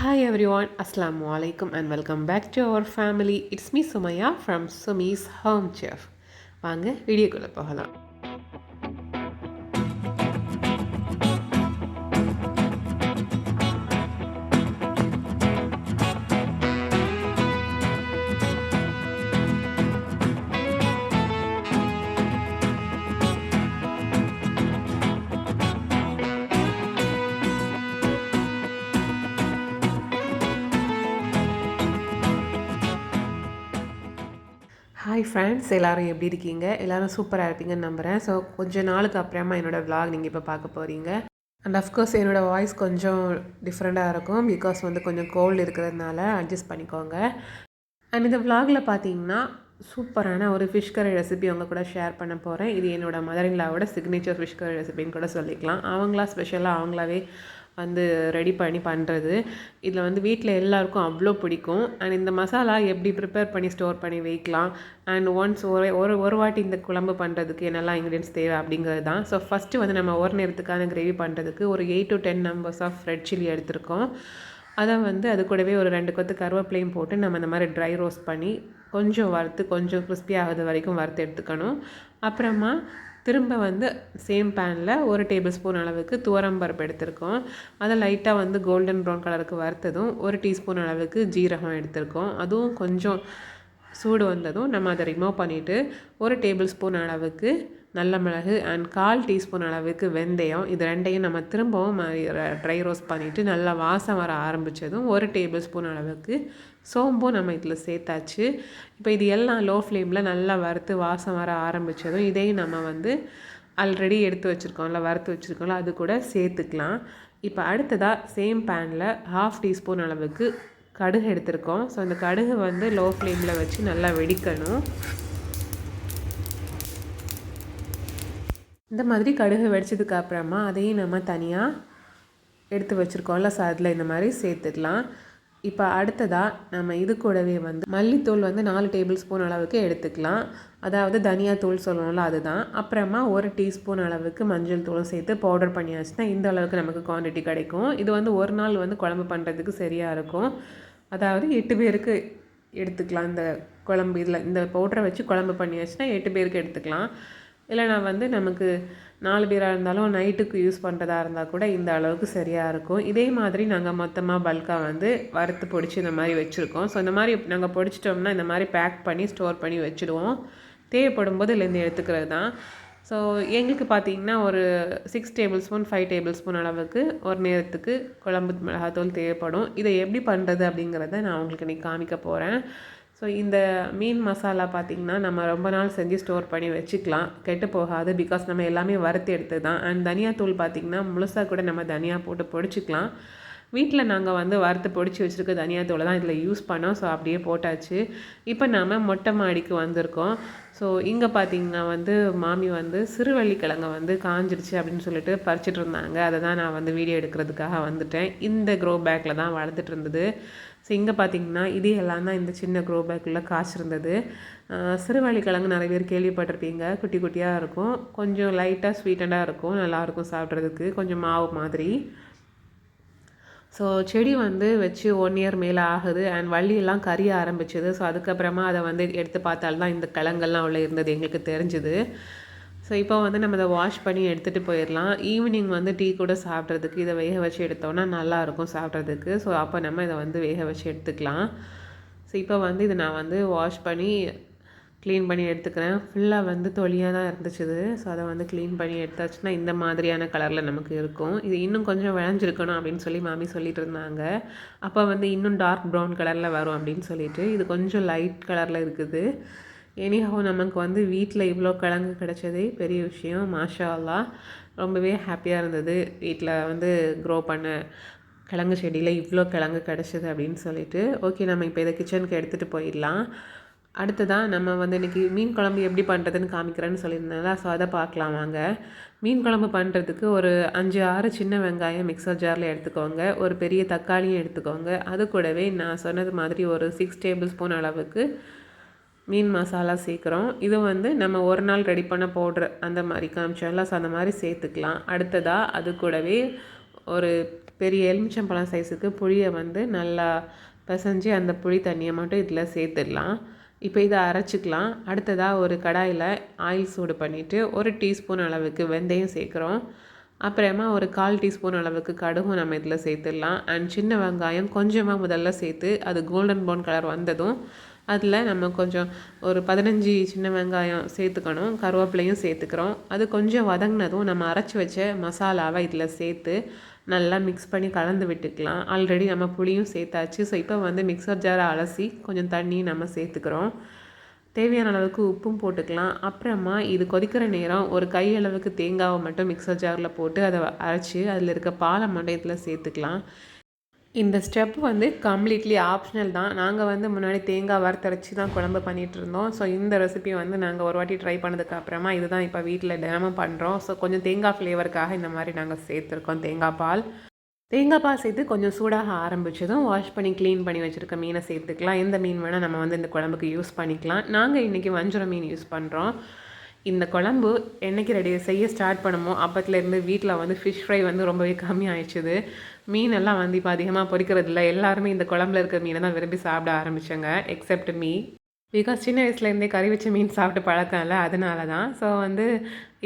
Hi every one அஸ்லாம் வலைக்கம் and welcome back to our family it's me Sumaiya from Sumi's home chef வாங்க வீடியோக்குள்ளே போகலாம் hi friends எல்லோரும் எப்படி இருக்கீங்க? எல்லோரும் சூப்பராக இருப்பீங்கன்னு நம்புகிறேன் ஸோ கொஞ்சம் நாளுக்கு அப்புறமா என்னோடய vlog நீங்கள் இப்போ பார்க்க போகிறீங்க அண்ட் அஃப்கோர்ஸ் என்னோடய வாய்ஸ் கொஞ்சம் டிஃப்ரெண்ட்டாக இருக்கும். பிகாஸ் வந்து கொஞ்சம் கோல்டு இருக்கிறதுனால அட்ஜஸ்ட் பண்ணிக்கோங்க. அண்ட் இந்த vlogல பார்த்தீங்கன்னா சூப்பரான ஒரு ஃபிஷ் கறி ரெசிபி அவங்க கூட ஷேர் பண்ண போகிறேன் இது என்னோடய மதர் இன்லாவோட சிக்னேச்சர் ஃபிஷ் கறி ரெசிபின்னு கூட சொல்லிக்கலாம். அவங்களா ஸ்பெஷலாக அவங்களாவே வந்து ரெடி பண்ணி பண்ணுறது இதில் வந்து வீட்டில் எல்லாருக்கும் அவ்வளோ பிடிக்கும். அண்ட் இந்த மசாலா எப்படி ப்ரிப்பேர் பண்ணி ஸ்டோர் பண்ணி வைக்கலாம்? அண்ட் ஒன்ஸ் ஒரு ஒரு ஒரு வாட்டி இந்த குழம்பு பண்ணுறதுக்கு என்னெல்லாம் இன்க்ரீடியன்ஸ் தேவை அப்படிங்கிறது தான். ஸோ ஃபஸ்ட்டு வந்து நம்ம ஒரு நேரத்துக்கான கிரேவி பண்ணுறதுக்கு ஒரு eight to ten numbers of red chilli எடுத்திருக்கோம். அதை வந்து அது கூடவே ஒரு ரெண்டு கொத்து கருவேப்பிலையும் போட்டு நம்ம இந்த மாதிரி ட்ரை ரோஸ்ட் பண்ணி கொஞ்சம் வறுத்து கொஞ்சம் கிறிஸ்பி ஆகுது வரைக்கும் வறுத்து எடுத்துக்கணும். அப்புறமா திரும்ப வந்து சேம் பேனில் ஒரு டேபிள் ஸ்பூன் அளவுக்கு துவரம்பருப்பு எடுத்திருக்கோம். அதை லைட்டாக வந்து கோல்டன் ப்ரௌன் கலருக்கு வறுத்ததும் ஒரு டீஸ்பூன் அளவுக்கு ஜீரகம் எடுத்திருக்கோம். அதுவும் கொஞ்சம் சூடு வந்ததும் நம்ம அதை ரிமூவ் பண்ணிவிட்டு ஒரு டேபிள் ஸ்பூன் அளவுக்கு நல்ல மிளகு அண்ட் கால் டீஸ்பூன் அளவுக்கு வெந்தயம். இது ரெண்டையும் நம்ம திரும்பவும் ட்ரை ரோஸ்ட் பண்ணிவிட்டு நல்லா வாசம் வர ஆரம்பித்ததும் ஒரு டேபிள் ஸ்பூன் அளவுக்கு சோம்பும் நம்ம இதில் சேர்த்தாச்சு. இப்போ இது எல்லாம் லோ ஃப்ளேமில் நல்லா வறுத்து வாசம் வர ஆரம்பித்ததும் இதையும் நம்ம வந்து ஆல்ரெடி எடுத்து வச்சுருக்கோம்ல வறுத்து வச்சுருக்கோம்ல அது கூட சேர்த்துக்கலாம். இப்போ அடுத்ததாக சேம் பேனில் ஹாஃப் டீஸ்பூன் அளவுக்கு கடுகு எடுத்திருக்கோம். ஸோ அந்த கடுகு வந்து லோ ஃப்ளேமில் வச்சு நல்லா வெடிக்கணும். இந்த மாதிரி கடுகு வெடிச்சதுக்கு அப்புறமா அதையும் நம்ம தனியாக எடுத்து வச்சுருக்கோம்ல. ஸோ அதில் இந்த மாதிரி சேர்த்துக்கலாம். இப்போ அடுத்ததாக நம்ம இது கூடவே வந்து மல்லித்தூள் வந்து நாலு டேபிள் ஸ்பூன் அளவுக்கு எடுத்துக்கலாம். அதாவது தனியாத்தூள் சொல்லணும்ல அதுதான். அப்புறமா ஒரு டீஸ்பூன் அளவுக்கு மஞ்சள் தூளும் சேர்த்து பவுடர் பண்ணியாச்சுன்னா இந்த அளவுக்கு நமக்கு குவான்டிட்டி கிடைக்கும். இது வந்து ஒரு நாள் வந்து குழம்பு பண்ணுறதுக்கு சரியாக இருக்கும். அதாவது எட்டு பேருக்கு எடுத்துக்கலாம். இந்த குழம்பு இதில் இந்த பவுடரை வச்சு குழம்பு பண்ணியாச்சுன்னா எட்டு பேருக்கு எடுத்துக்கலாம். இல்லைனா வந்து நமக்கு நாலு பேராக இருந்தாலும் நைட்டுக்கு யூஸ் பண்ணுறதா இருந்தால் கூட இந்த அளவுக்கு சரியாக இருக்கும். இதே மாதிரி நாங்கள் மொத்தமாக பல்காக வந்து வறுத்து பொடிச்சு இந்த மாதிரி வச்சுருக்கோம். ஸோ இந்த மாதிரி நாங்கள் பொடிச்சிட்டோம்னா இந்த மாதிரி பேக் பண்ணி ஸ்டோர் பண்ணி வச்சுடுவோம். தேவைப்படும் போது இதுலேருந்து எடுத்துக்கிறது தான் ஸோ எங்களுக்கு பார்த்தீங்கன்னா ஒரு six table spoon five table spoon அளவுக்கு ஒரு நேரத்துக்கு குழம்பு மிளகாத்தூள் தேவைப்படும். இதை எப்படி பண்ணுறது அப்படிங்கிறத நான் உங்களுக்கு இன்றைக்கி காமிக்க போகிறேன் ஸோ இந்த மீன் மசாலா பார்த்திங்கன்னா நம்ம ரொம்ப நாள் செஞ்சு ஸ்டோர் பண்ணி வச்சுக்கலாம். கெட்டு போகாது பிகாஸ் நம்ம எல்லாமே வறுத்து எடுத்து தான். அண்ட் தனியாத்தூள் பார்த்திங்கன்னா முழுசாக கூட நம்ம தனியாக போட்டு பொடிச்சிக்கலாம். வீட்டில் நாங்கள் வந்து வறுத்து பொடிச்சு வச்சுருக்க தனியாத்தூளை தான் இதில் யூஸ் பண்ணோம். ஸோ அப்படியே போட்டாச்சு. இப்போ நாம் மொட்டை மாடிக்கு வந்திருக்கோம். ஸோ இங்கே பார்த்திங்கன்னா வந்து மாமி வந்து சிறுவள்ளிக்கிழங்க வந்து காஞ்சிடுச்சு அப்படின்னு சொல்லிட்டு பறிச்சிட்டு இருந்தாங்க. அதை தான் நான் வந்து வீடியோ எடுக்கிறதுக்காக வந்துட்டேன். இந்த க்ரோ பேக்கில் தான் வளர்த்துட்டு இருந்தது. ஸோ இங்கே பார்த்தீங்கன்னா இது எல்லாம் தான் இந்த சின்ன க்ரோ பேக்கில் காய்ச்சிருந்தது கிழங்கு நிறைய பேர் கேள்விப்பட்டிருப்பீங்க. குட்டி குட்டியாக இருக்கும். கொஞ்சம் லைட்டாக ஸ்வீட்டண்டாக இருக்கும். நல்லாயிருக்கும் சாப்பிட்றதுக்கு. கொஞ்சம் மாவு மாதிரி. ஸோ செடி வந்து வச்சு ஒன் இயர் மேலே ஆகுது. அண்ட் வள்ளியெல்லாம் கரிய ஆரம்பிச்சது. ஸோ அதுக்கப்புறமா அதை வந்து எடுத்து பார்த்தால்தான் இந்த கிழங்கெல்லாம் அவ்வளோ இருந்தது எங்களுக்கு தெரிஞ்சுது. ஸோ இப்போ வந்து நம்ம இதை வாஷ் பண்ணி எடுத்துகிட்டு போயிடலாம். ஈவினிங் வந்து டீ கூட சாப்பிட்றதுக்கு இதை வேக வச்சு எடுத்தோன்னா நல்லாயிருக்கும் சாப்பிட்றதுக்கு. ஸோ அப்போ நம்ம இதை வந்து வேக வச்சு எடுத்துக்கலாம். ஸோ இப்போ வந்து இதை நான் வந்து வாஷ் பண்ணி க்ளீன் பண்ணி எடுத்துக்கிறேன். ஃபுல்லாக வந்து தொலியாக தான் இருந்துச்சுது. ஸோ அதை வந்து க்ளீன் பண்ணி எடுத்தாச்சுன்னா இந்த மாதிரியான கலரில் நமக்கு இருக்கும். இது இன்னும் கொஞ்சம் விளைஞ்சிருக்கணும் அப்படின்னு சொல்லி மாமி சொல்லிட்டு இருந்தாங்க. அப்போ வந்து இன்னும் டார்க் ப்ரௌன் கலரில் வரும் அப்படின்னு சொல்லிட்டு இது கொஞ்சம் லைட் கலரில் இருக்குது. எனிஹோ நமக்கு வந்து வீட்டில் இவ்வளோ கிழங்கு கிடச்சதே பெரிய விஷயம். மாஷா அல்லா ரொம்பவே ஹாப்பியாக இருந்தது. வீட்டில் வந்து க்ரோ பண்ண கிழங்கு செடியில் இவ்வளோ கிழங்கு கிடச்சிது அப்படின்னு சொல்லிட்டு. ஓகே நம்ம இப்போ இதை கிச்சனுக்கு எடுத்துகிட்டு போயிடலாம். அடுத்ததாக நம்ம வந்து இன்றைக்கி மீன் குழம்பு எப்படி பண்ணுறதுன்னு காமிக்கிறேன்னு சொல்லியிருந்தேன்ல. ஸோ அதை பார்க்கலாம் வாங்க. மீன் குழம்பு பண்ணுறதுக்கு ஒரு அஞ்சு ஆறு சின்ன வெங்காயம் மிக்சர் ஜாரில் எடுத்துக்கோங்க. ஒரு பெரிய தக்காளியும் எடுத்துக்கோங்க. அது கூடவே நான் சொன்னது மாதிரி ஒரு சிக்ஸ் டேபிள் ஸ்பூன் அளவுக்கு மீன் மசாலா சேர்க்குறோம். இது வந்து நம்ம ஒரு நாள் ரெடி பண்ண பவுட்ரு அந்த மாதிரி காமிச்சோம்ல அந்த மாதிரி சேர்த்துக்கலாம். அடுத்ததாக அது கூடவே ஒரு பெரிய எலுமிச்சம்பழம் சைஸுக்கு புளியை வந்து நல்லா பிசைஞ்சு அந்த புளி தண்ணியை மட்டும் இதில் சேர்த்துடலாம். இப்போ இதை அரைச்சிக்கலாம். அடுத்ததாக ஒரு கடாயில் ஆயில் சூடு பண்ணிவிட்டு ஒரு டீஸ்பூன் அளவுக்கு வெந்தயம் சேர்க்குறோம். அப்புறமா ஒரு கால் டீஸ்பூன் அளவுக்கு கடுகும் நம்ம இதில் சேர்த்துடலாம். அண்ட் சின்ன வெங்காயம் கொஞ்சமாக முதல்ல சேர்த்து அது கோல்டன் ப்ரௌன் கலர் வந்ததும் அதில் நம்ம கொஞ்சம் ஒரு பதினஞ்சு சின்ன வெங்காயம் சேர்த்துக்கணும் கருவேப்பிலையும் சேர்த்துக்கிறோம். அது கொஞ்சம் வதங்கினதும் நம்ம அரைச்சி வச்ச மசாலாவை இதில் சேர்த்து நல்லா மிக்ஸ் பண்ணி கலந்து விட்டுக்கலாம். ஆல்ரெடி நம்ம புளியும் சேர்த்தாச்சு. ஸோ இப்போ வந்து மிக்சர் ஜாரை அலசி கொஞ்சம் தண்ணி நம்ம சேர்த்துக்கிறோம். தேவையான அளவுக்கு உப்பும் போட்டுக்கலாம். அப்புறமா இது கொதிக்கிற நேரம் ஒரு கை அளவுக்கு தேங்காவை மட்டும் மிக்சர் ஜாரில் போட்டு அதை அரைச்சி அதில் இருக்க பாலை மட்டும் இதில் சேர்த்துக்கலாம். இந்த ஸ்டெப் வந்து கம்ப்ளீட்லி ஆப்ஷனல் தான். நாங்கள் வந்து முன்னாடி தேங்காய் வறுத்தரைச்சி தான் குழம்பு பண்ணிகிட்டு இருந்தோம் ஸோ இந்த ரெசிபி வந்து நாங்கள் ஒரு வாட்டி ட்ரை பண்ணதுக்கு அப்புறமா இதுதான் இப்போ வீட்டில் தினமும் பண்ணுறோம் ஸோ கொஞ்சம் தேங்காய் ஃப்ளேவருக்காக இந்த மாதிரி நாங்கள் சேர்த்துருக்கோம். தேங்காய் பால். தேங்காய் பால் சேர்த்து கொஞ்சம் சூடாக ஆரம்பித்ததும் வாஷ் பண்ணி க்ளீன் பண்ணி வச்சுருக்க மீனை சேர்த்துக்கலாம். எந்த மீன் வேணால் நம்ம வந்து இந்த குழம்புக்கு யூஸ் பண்ணிக்கலாம். நாங்கள் இன்றைக்கி வஞ்சிரம் மீன் யூஸ் பண்ணுறோம் இந்த குழம்பு என்றைக்கு ரெடி செய்ய ஸ்டார்ட் பண்ணுமோ அப்பத்துலேருந்து வீட்டில் வந்து ஃபிஷ் ஃப்ரை வந்து ரொம்பவே கம்மி ஆயிடுச்சுது மீனெல்லாம் வந்து இப்போ அதிகமாக பொரிக்கிறது இல்லை எல்லாருமே இந்த குழம்புல இருக்கிற மீனை தான் விரும்பி சாப்பிட ஆரம்பித்தாங்க எக்ஸப்ட் மீ பிகாஸ் சின்ன வயசுலேருந்தே கறி வச்ச மீன் சாப்பிட்டு பழக்கம் இல்லை அதனால தான். ஸோ வந்து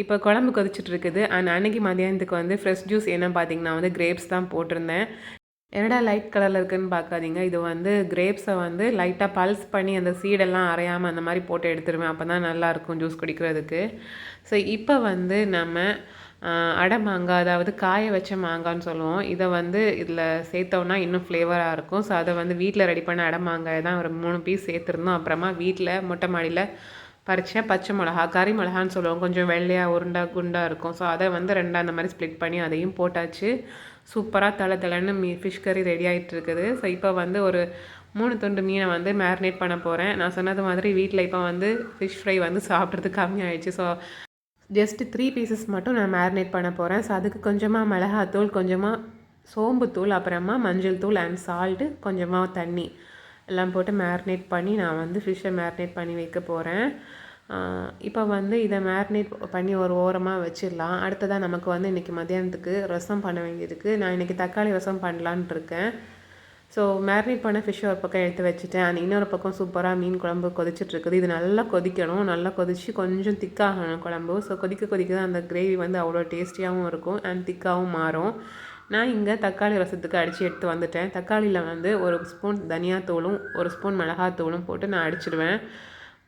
இப்போ குழம்பு கொதிச்சுட்டு இருக்குது. அண்ட் அன்னைக்கு மதியானத்துக்கு வந்து ஃப்ரெஷ் ஜூஸ் என்ன பார்த்தீங்கன்னா வந்து கிரேப்ஸ் தான் போட்டிருந்தேன். என்னடா லைட் கலரில் இருக்குதுன்னு பார்க்காதீங்க இது வந்து கிரேப்ஸை வந்து லைட்டாக பல்ஸ் பண்ணி அந்த சீடெல்லாம் அரையாமல் அந்த மாதிரி போட்டு எடுத்துருவேன். அப்போ தான் நல்லாயிருக்கும் ஜூஸ் குடிக்கிறதுக்கு. ஸோ இப்போ வந்து நம்ம அடை மாங்காய் அதாவது காய வச்ச மாங்கான்னு சொல்லுவோம். இதை வந்து இதில் சேர்த்தோன்னா இன்னும் ஃப்ளேவராக இருக்கும். ஸோ அதை வந்து வீட்டில் ரெடி பண்ண அடை மாங்காய் தான் ஒரு மூணு பீஸ் சேர்த்துருந்தோம். அப்புறமா வீட்டில் மொட்டை மாடியில் பறிச்ச பச்சை மிளகா கறி மிளகான்னு சொல்லுவோம். கொஞ்சம் வெள்ளையாக உருண்டா குண்டாக இருக்கும். ஸோ அதை வந்து ரெண்டாக அந்த மாதிரி ஸ்ப்ளிட் பண்ணி அதையும் போட்டாச்சு. சூப்பராக தலை தலைன்னு மீ ஃபிஷ் கறி ரெடி ஆகிட்டு இருக்குது ஸோ இப்போ வந்து ஒரு மூணு துண்டு மீனை வந்து மேரினேட் பண்ண போகிறேன் நான் சொன்னது மாதிரி வீட்டில் இப்போ வந்து ஃபிஷ் ஃப்ரை வந்து சாப்பிட்றது கம்மியாயிடுச்சு. ஸோ ஜஸ்ட்டு த்ரீ பீசஸ் மட்டும் நான் மேரினேட் பண்ண போகிறேன் ஸோ அதுக்கு கொஞ்சமாக மிளகாத்தூள் கொஞ்சமாக சோம்புத்தூள் அப்புறமா மஞ்சள் தூள் அண்ட் சால்ட்டு கொஞ்சமாக தண்ணி எல்லாம் போட்டு மேரினேட் பண்ணி நான் வந்து ஃபிஷ்ஷை மேரினேட் பண்ணி வைக்க போகிறேன் இப்போ வந்து இதை மேரினேட் பண்ணி ஒரு ஓரமாக வச்சிடலாம். அடுத்ததாக நமக்கு வந்து இன்றைக்கி மதியானத்துக்கு ரசம் பண்ண வேண்டியதுக்கு. நான் இன்றைக்கி தக்காளி ரசம் பண்ணலான் இருக்கேன். ஸோ மேரினேட் பண்ண ஃபிஷ் ஒரு பக்கம் எடுத்து வச்சுட்டேன். அண்ட் இன்னொரு பக்கம் சூப்பராக மீன் குழம்பு கொதிச்சிட்ருக்குது இது நல்லா கொதிக்கணும். நல்லா கொதித்து கொஞ்சம் திக்காகணும் குழம்பு. ஸோ கொதிக்க கொதிக்க தான் அந்த கிரேவி வந்து அவ்வளோ டேஸ்டியாகவும் இருக்கும் அண்ட் திக்காகவும் மாறும். நான் இங்கே தக்காளி ரசத்துக்கு அடித்து எடுத்து வந்துட்டேன். தக்காளியில் வந்து ஒரு ஸ்பூன் தனியாத்தூளும் ஒரு ஸ்பூன் மிளகாத்தூளும் போட்டு நான் அடிச்சிடுவேன்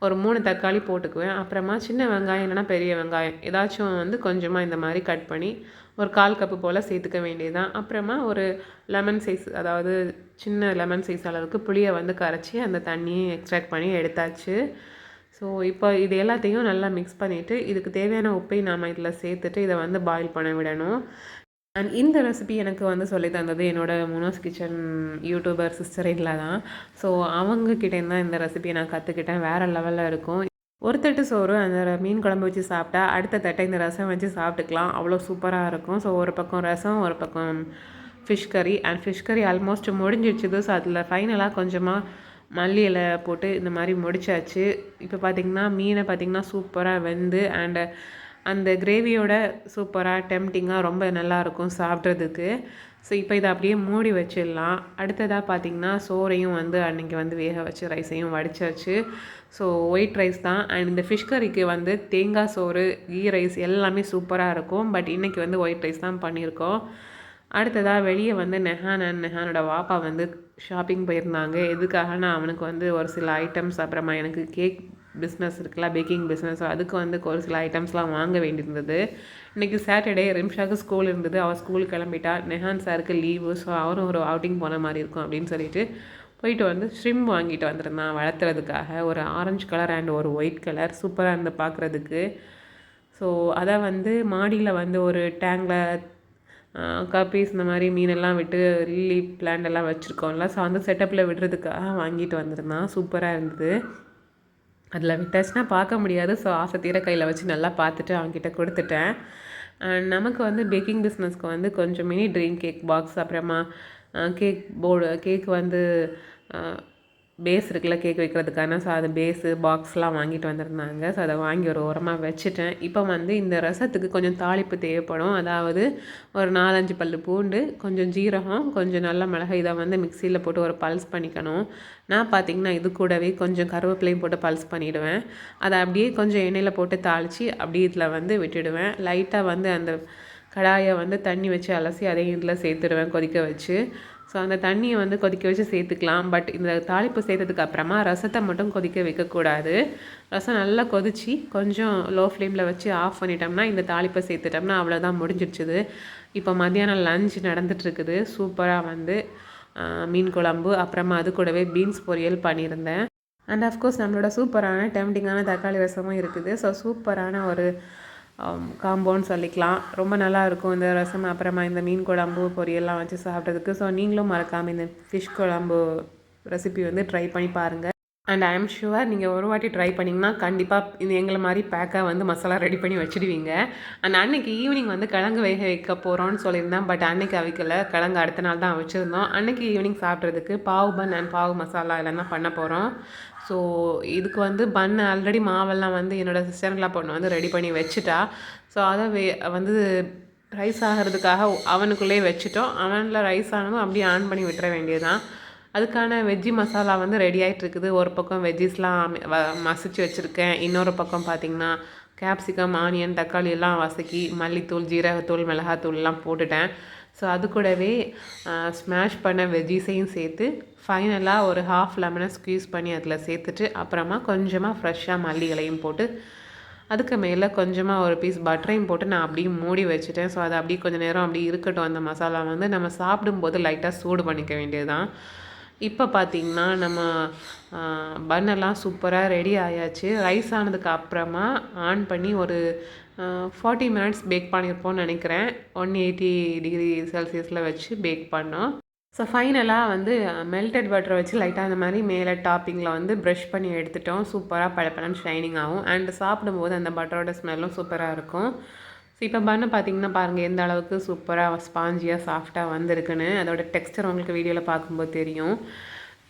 ஒரு மூணு தக்காளி போட்டுக்குவேன். அப்புறமா சின்ன வெங்காயம் இல்லைனா பெரிய வெங்காயம். ஏதாச்சும் வந்து கொஞ்சமாக இந்த மாதிரி கட் பண்ணி ஒரு கால் கப்பு போல் சேர்த்துக்க வேண்டியதுதான். அப்புறமா ஒரு லெமன் சைஸ் அதாவது சின்ன லெமன் சைஸ் அளவுக்கு புளியை வந்து கரைச்சி அந்த தண்ணியை எக்ஸ்ட்ராக்ட் பண்ணி எடுத்தாச்சு. ஸோ இப்போ இது எல்லாத்தையும் நல்லா மிக்ஸ் பண்ணிவிட்டு இதுக்கு தேவையான உப்பையும் நாம் இதில் சேர்த்துட்டு இதை வந்து பாயில் பண்ண விடணும். அண்ட் இந்த ரெசிபி எனக்கு வந்து சொல்லி தந்தது என்னோடய மோனோஸ் கிச்சன் யூடியூபர் சிஸ்டர் இல்லை தான். ஸோ அவங்கக்கிட்டேருந்து தான் இந்த ரெசிபியை நான் கற்றுக்கிட்டேன் வேறு லெவலில் இருக்கும். ஒரு தட்டு சோறு அந்த மீன் குழம்பு வச்சு சாப்பிட்டா அடுத்த தட்டை இந்த ரசம் வச்சு சாப்பிட்டுக்கலாம். அவ்வளோ சூப்பராக இருக்கும். ஸோ ஒரு பக்கம் ரசம் ஒரு பக்கம் fish curry and fish curry almost முடிஞ்சிடுச்சுது so அதில் ஃபைனலாக கொஞ்சமாக மல்லி இலை போட்டு இந்த மாதிரி முடிச்சாச்சு. இப்போ பார்த்திங்கன்னா மீனை பார்த்திங்கன்னா சூப்பராக வெந்து அண்டு அந்த கிரேவியோட சூப்பராக டெம்டிங்காக ரொம்ப நல்லாயிருக்கும் சாப்பிட்றதுக்கு. ஸோ இப்போ இதை அப்படியே மூடி வச்சிடலாம். அடுத்ததாக பார்த்திங்கன்னா சோறையும் வந்து அன்றைக்கி வந்து வேக வச்சு ரைஸையும் வடிச்சாச்சு. ஸோ ஒயிட் ரைஸ் தான். அண்ட் இந்த ஃபிஷ் கறிக்கு வந்து தேங்காய் சோறு கீ ரைஸ் எல்லாமே சூப்பராக இருக்கும். பட் இன்றைக்கி வந்து ஒயிட் ரைஸ் தான் பண்ணியிருக்கோம். அடுத்ததாக வெளியே வந்து நெஹான் அண்ட் நெஹானோட வாப்பா வந்து ஷாப்பிங் போயிருந்தாங்க. எதுக்காகனா அவனுக்கு வந்து ஒரு சில ஐட்டம்ஸ் அப்புறமா எனக்கு கேக் பிஸ்னஸ் இருக்குல்ல பேக்கிங் பிஸ்னஸ் அதுக்கு வந்து ஒரு சில ஐட்டம்ஸ்லாம் வாங்க வேண்டியிருந்தது. இன்றைக்கி சாட்டர்டே ரிம்ஷாவுக்கு ஸ்கூல் இருந்தது. அவள் ஸ்கூலுக்கு கிளம்பிட்டா நெஹான் சாருக்கு லீவு ஸோ அவரும் ஒரு அவுட்டிங் போன மாதிரி இருக்கும் அப்படின்னு சொல்லிட்டு போயிட்டு வந்து ஸ்ட்ரிம் வாங்கிட்டு வந்திருந்தான் வளர்த்துறதுக்காக. ஒரு ஆரஞ்சு கலர் அண்ட் ஒரு ஒயிட் கலர் சூப்பராக இருந்து பார்க்குறதுக்கு ஸோ அதை வந்து மாடியில் வந்து ஒரு டேங்கில் காப்பீஸ் இந்த மாதிரி மீனெல்லாம் விட்டு லில்லி பிளான்ட் எல்லாம் வச்சுருக்கோம்ல. ஸோ அந்த செட்டப்பில் விடுறதுக்காக வாங்கிட்டு வந்திருந்தான். சூப்பராக இருந்தது. அதில் விட்டாச்சுன்னா பார்க்க முடியாது. ஸோ ஆசை தீர கையில் வச்சு நல்லா பார்த்துட்டு அவங்ககிட்ட கொடுத்துட்டேன். நமக்கு வந்து பேக்கிங் பிஸ்னஸ்க்கு வந்து கொஞ்சம் மினி ட்ரீம் கேக் பாக்ஸ் அப்புறமா கேக் போர்டு கேக் வந்து பேஸ் இருக்குல்ல கேக் வைக்கிறதுக்கான. ஸோ அது பேஸு பாக்ஸ்லாம் வாங்கிட்டு வந்திருந்தாங்க. ஸோ அதை வாங்கி ஒரு உரமாக வச்சுட்டேன். இப்போ வந்து இந்த ரசத்துக்கு கொஞ்சம் தாளிப்பு தேவைப்படும். அதாவது ஒரு நாலஞ்சு பல் பூண்டு கொஞ்சம் ஜீரகம் கொஞ்சம் நல்ல மிளகாய் இதை வந்து மிக்சியில் போட்டு ஒரு பல்ஸ் பண்ணிக்கணும். நான் பார்த்திங்கன்னா இது கூடவே கொஞ்சம் கருவேப்பிலையும் போட்டு பல்ஸ் பண்ணிவிடுவேன் அதை அப்படியே கொஞ்சம் எண்ணெயில் போட்டு தாளித்து அப்படியே இதில் வந்து விட்டுடுவேன். லைட்டாக வந்து அந்த கடாயை வந்து தண்ணி வச்சு அலசி அதையும் இதில் சேர்த்துடுவேன் கொதிக்க வச்சு. ஸோ அந்த தண்ணியை வந்து கொதிக்க வச்சு சேர்த்துக்கலாம். பட் இந்த தாளிப்பு சேர்த்ததுக்கு அப்புறமா ரசத்தை மட்டும் கொதிக்க வைக்கக்கூடாது. ரசம் நல்லா கொதித்து கொஞ்சம் லோ ஃப்ளேமில் வச்சு ஆஃப் பண்ணிட்டோம்னா இந்த தாளிப்பை சேர்த்துட்டோம்னா அவ்வளோதான் முடிஞ்சிடுச்சுது இப்போ மத்தியானம் லஞ்ச் நடந்துகிட்ருக்குது சூப்பராக வந்து மீன் குழம்பு அப்புறமா அது கூடவே பீன்ஸ் பொரியல் பண்ணியிருந்தேன். அண்ட் அஃப்கோர்ஸ் நம்மளோட சூப்பரான டெம்டிங்கான தக்காளி ரசமும் இருக்குது. ஸோ சூப்பரான ஒரு காம்போன்னு சொல்லிக்கலாம். ரொம்ப நல்லாயிருக்கும் இந்த ரசம். அப்புறமா இந்த மீன் குழம்பு பொரியெல்லாம் வச்சு சாப்பிட்றதுக்கு. ஸோ நீங்களும் மறக்காமல் இந்த ஃபிஷ் குழம்பு ரெசிபி வந்து ட்ரை பண்ணி பாருங்கள் அண்ட் ஐ எம் ஷுவர் நீங்கள் ஒரு வாட்டி ட்ரை பண்ணிங்கன்னா கண்டிப்பாக இந்த எங்களை மாதிரி பேக்காக வந்து மசாலா ரெடி பண்ணி வச்சுடுவீங்க. அண்ட் அன்னைக்கு ஈவினிங் வந்து கிழங்கு வேக வைக்க போகிறோன்னு சொல்லியிருந்தேன். பட் அன்னைக்கு அவைக்கல. கிழங்கு அடுத்த நாள் தான் வச்சுருந்தோம் அன்னைக்கு ஈவினிங் சாப்பிட்றதுக்கு பாவு பன் அண்ட் பாவு மசாலா இதெல்லாம் பண்ண போகிறோம் ஸோ இதுக்கு வந்து பன் ஆல்ரெடி மாவெல்லாம் வந்து என்னோடய சிஸ்டர்லாம் பொண்ணு வந்து ரெடி பண்ணி வச்சுட்டா. ஸோ அதை வே வந்து ரைஸ் ஆகிறதுக்காக அவனுக்குள்ளேயே வச்சுட்டோம். அவனில் ரைஸ் ஆனதும் அப்படியே ஆன் பண்ணி விட்டுற வேண்டியது தான் அதுக்கான வெஜ்ஜி மசாலா வந்து ரெடி ஆகிட்டுருக்குது ஒரு பக்கம் வெஜ்ஜிஸ்லாம் வ மசிச்சு வச்சுருக்கேன். இன்னொரு பக்கம் பார்த்திங்கன்னா கேப்சிகம் ஆனியன் தக்காளி எல்லாம் வசக்கி மல்லித்தூள் ஜீரகத்தூள் மிளகாத்தூள்லாம் போட்டுட்டேன். ஸோ அது கூடவே ஸ்மாஷ் பண்ண வெஜ்ஜீஸையும் சேர்த்து ஃபைனலாக ஒரு ஹாஃப் லெமனை ஸ்க்வீஸ் பண்ணி அதில் சேர்த்துட்டு அப்புறமா கொஞ்சமாக ஃப்ரெஷ்ஷாக மல்லிகளையும் போட்டு அதுக்கு மேலே கொஞ்சமாக ஒரு பீஸ் பட்டரையும் போட்டு நான் அப்படியே மூடி வச்சுட்டேன். ஸோ அதை அப்படியே கொஞ்சம் நேரம் அப்படியே இருக்கட்டும். அந்த மசாலா வந்து நம்ம சாப்பிடும்போது லைட்டாக சூடு பண்ணிக்க வேண்டியது தான் இப்போ பார்த்திங்கன்னா நம்ம பன்னெல்லாம் சூப்பராக ரெடி ஆயாச்சு. ரைஸ் ஆனதுக்கு அப்புறமா ஆன் பண்ணி ஒரு ஃபார்ட்டி மினிட்ஸ் பேக் பண்ணியிருப்போம்னு நினைக்கிறேன். ஒன் எயிட்டி டிகிரி செல்சியஸில் வச்சு பேக் பண்ணோம். ஸோ ஃபைனலாக வந்து மெல்டட் பட்டரை வச்சு லைட்டாக அந்த மாதிரி மேலே டாப்பிங்கில் வந்து ப்ரஷ் பண்ணி எடுத்துட்டோம். சூப்பராக பழப்பழம் ஷைனிங் ஆகும். அண்ட் சாப்பிடும்போது அந்த பட்டரோட ஸ்மெல்லும் சூப்பராக இருக்கும். ஸோ இப்போ பண்ண பார்த்தீங்கன்னா பாருங்கள் எந்த அளவுக்கு சூப்பராக ஸ்பாஞ்சியாக சாஃப்டாக வந்திருக்குன்னு அதோட டெக்ஸ்டர் உங்களுக்கு வீடியோவில் பார்க்கும்போது தெரியும்.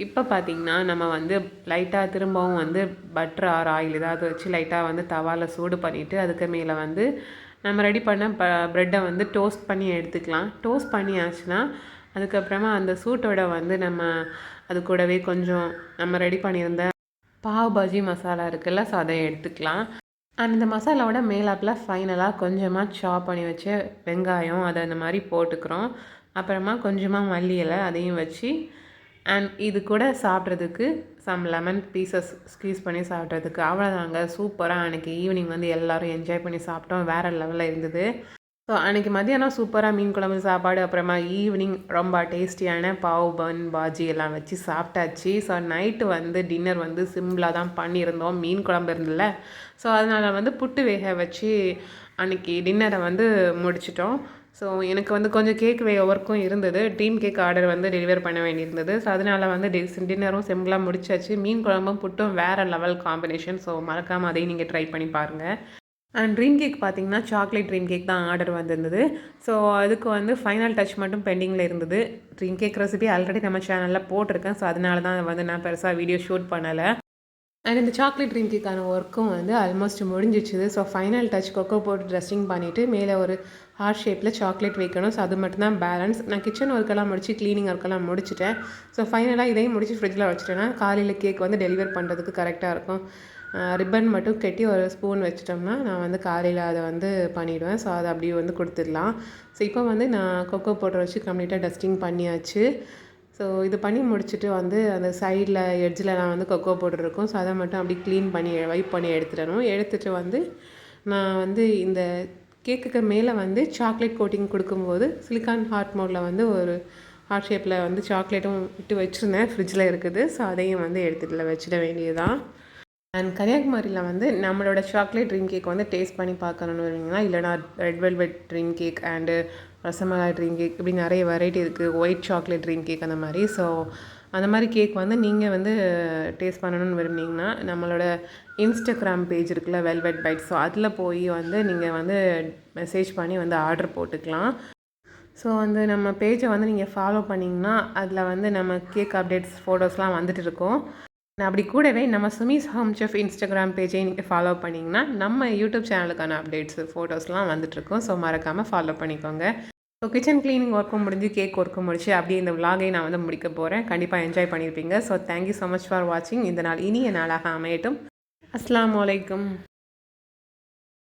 இப்போ பார்த்திங்கன்னா நம்ம வந்து லைட்டாக திரும்பவும் வந்து பட்டர் ஆர் ஆயில் ஏதாவது வச்சு லைட்டாக வந்து தவாவில் சூடு பண்ணிவிட்டு அதுக்கு மேலே வந்து நம்ம ரெடி பண்ண ப ப்ரெட்டை வந்து டோஸ்ட் பண்ணி எடுத்துக்கலாம். டோஸ்ட் பண்ணியாச்சுன்னா அதுக்கப்புறமா அந்த சூட்டோட வந்து நம்ம அது கூடவே கொஞ்சம் நம்ம ரெடி பண்ணியிருந்த பாவ் பாஜி மசாலா இருக்குல்ல ஸோ அதை எடுத்துக்கலாம். அண்ட் இந்த மசாலாவோட மேலாப்பில் ஃபைனலாக கொஞ்சமாக சாப் பண்ணி வச்சு வெங்காயம் அதை அந்த மாதிரி போட்டுக்கிறோம். அப்புறமா கொஞ்சமாக மல்லி இலை அதையும் வச்சு அண்ட் இது கூட சாப்பிட்றதுக்கு சம் லெமன் பீசஸ் ஸ்க்வீஸ் பண்ணி சாப்பிட்றதுக்கு. அவ்வளோதாங்க சூப்பராக அன்றைக்கி ஈவினிங் வந்து எல்லோரும் என்ஜாய் பண்ணி சாப்பிட்டோம். வேறு லெவலில் இருந்தது. ஸோ அன்றைக்கி மதியானம் சூப்பராக மீன் குழம்பு சாப்பாடு அப்புறமா ஈவினிங் ரொம்ப டேஸ்டியான பாவ் பன் பாஜி எல்லாம் வச்சு சாப்பிட்டாச்சு. ஸோ நைட்டு வந்து டின்னர் வந்து சிம்பிளாக தான் பண்ணியிருந்தோம். மீன் குழம்பு இருந்ததில்ல ஸோ அதனால் வந்து புட்டு வேக வச்சு அன்றைக்கி டின்னரை வந்து முடிச்சிட்டோம். ஸோ எனக்கு வந்து கொஞ்சம் கேக் வே ஒர்க்கும் இருந்தது. டீம் கேக் ஆர்டர் வந்து டெலிவர் பண்ண வேண்டியிருந்தது. ஸோ அதனால் வந்து டி டின்னரும் சிம்பிளாக முடிச்சாச்சு. மீன் குழம்பும் புட்டும் வேறு லெவல் காம்பினேஷன் ஸோ மறக்காமல் அதையும் நீங்கள் ட்ரை பண்ணி பாருங்கள் அண்ட் ட்ரீம் கேக் பார்த்தீங்கன்னா சாக்லேட் ட்ரீம் கேக் தான் ஆர்டர் வந்திருந்தது. ஸோ அதுக்கு வந்து ஃபைனல் டச் மட்டும் பெண்டிங்கில் இருந்தது. ட்ரீம் கேக் ரெசிபி ஆல்ரெடி நம்ம சேனலில் போட்டிருக்கேன். ஸோ அதனால தான் வந்து நான் பெருசாக வீடியோ ஷூட் பண்ணலை. அண்ட் இந்த சாக்லேட் ட்ரீம் கேக்கான ஒர்க்கும் வந்து ஆல்மோஸ்ட் முடிஞ்சிச்சுது ஸோ ஃபைனல் டச் கொக்கோ போட்டு ட்ரெஸ்ஸிங் பண்ணிவிட்டு மேலே ஒரு ஹார்ட் ஷேப்பில் சாக்லேட் வைக்கணும். ஸோ அது மட்டும்தான் பேலன்ஸ் நான் கிச்சன் ஒர்க்கெல்லாம் முடிச்சு க்ளீனிங் ஒர்க்கெல்லாம் முடிச்சிட்டேன். ஸோ ஃபைனலாக இதையும் முடிச்சு ஃப்ரிட்ஜில் வச்சுட்டேன்னா காலையில் கேக் வந்து டெலிவர் பண்ணுறதுக்கு கரெக்டாக இருக்கும். ரிப்பன் மட்டும் கட்டி ஒரு ஸ்பூன் வச்சிட்டோம்னா நான் வந்து காலையில் அதை வந்து பண்ணிவிடுவேன் ஸோ அதை அப்படியே வந்து கொடுத்துடலாம். ஸோ இப்போ வந்து நான் கொக்கோ போட்டு வச்சு கம்ப்ளீட்டாக டஸ்டிங் பண்ணியாச்சு. ஸோ இது பண்ணி முடிச்சுட்டு வந்து அந்த சைடில் எட்ஜில் வந்து கொக்கோ போட்டுருக்கோம் ஸோ அதை மட்டும் அப்படி க்ளீன் பண்ணி வைப் பண்ணி எடுத்துடணும். எடுத்துகிட்டு வந்து நான் வந்து இந்த கேக்குக்கு மேலே வந்து சாக்லேட் கோட்டிங் கொடுக்கும்போது சிலிக்கான் ஹார்ட் மோடில் வந்து ஒரு ஹார்ட் ஷேப்பில் வந்து சாக்லேட்டும் விட்டு வச்சுருந்தேன். ஃப்ரிட்ஜில் இருக்குது. ஸோ அதையும் வந்து எடுத்துகிட்டு வச்சிட வேண்டியதுதான். அண்ட் கன்னியாகுமரியில் வந்து நம்மளோட சாக்லேட் ட்ரீம் கேக் வந்து டேஸ்ட் பண்ணி பார்க்கணுன்னு வருவீங்கன்னா இல்லைனா red velvet dream cake and rasmalai dream cake இப்படி நிறைய வெரைட்டி இருக்குது ஒயிட் சாக்லேட் ட்ரீம் கேக் அந்த மாதிரி. ஸோ அந்த மாதிரி கேக் வந்து நீங்கள் வந்து டேஸ்ட் பண்ணணும்னு விரும்பினீங்கன்னா நம்மளோட இன்ஸ்டாகிராம் பேஜ் இருக்குல்ல வெல்வெட் பைட் ஸோ அதில் போய் வந்து நீங்கள் வந்து மெசேஜ் பண்ணி வந்து ஆர்டர் போட்டுக்கலாம். ஸோ வந்து நம்ம பேஜை வந்து நீங்கள் ஃபாலோ பண்ணிங்கன்னா அதில் வந்து நம்ம கேக் அப்டேட்ஸ் ஃபோட்டோஸ்லாம் வந்துட்டு இருக்கோம். நான் அப்படி கூடவே நம்ம சுமிஸ் ஹோம் செஃப் இன்ஸ்டாகிராம் பேஜை நீங்கள் ஃபாலோ பண்ணிங்கன்னா நம்ம யூடியூப் சேனலுக்கான அப்டேட்ஸ் ஃபோட்டோஸ்லாம் வந்துட்டுருக்கோம் ஸோ மறக்காமல் ஃபாலோ பண்ணிக்கோங்க. ஸோ கிச்சன் க்ளீனிங் ஒர்க்கும் முடிஞ்சு கேக் ஒர்க்கும் முடிச்சு அப்படியே இந்த விலாகை நான் வந்து முடிக்க போகிறேன் கண்டிப்பாக என்ஜாய் பண்ணியிருப்பீங்க so thank you so much for வாட்சிங் இந்த நாள் இனிய நாளாக அமையட்டும். அஸ்லாம் வலைக்கம்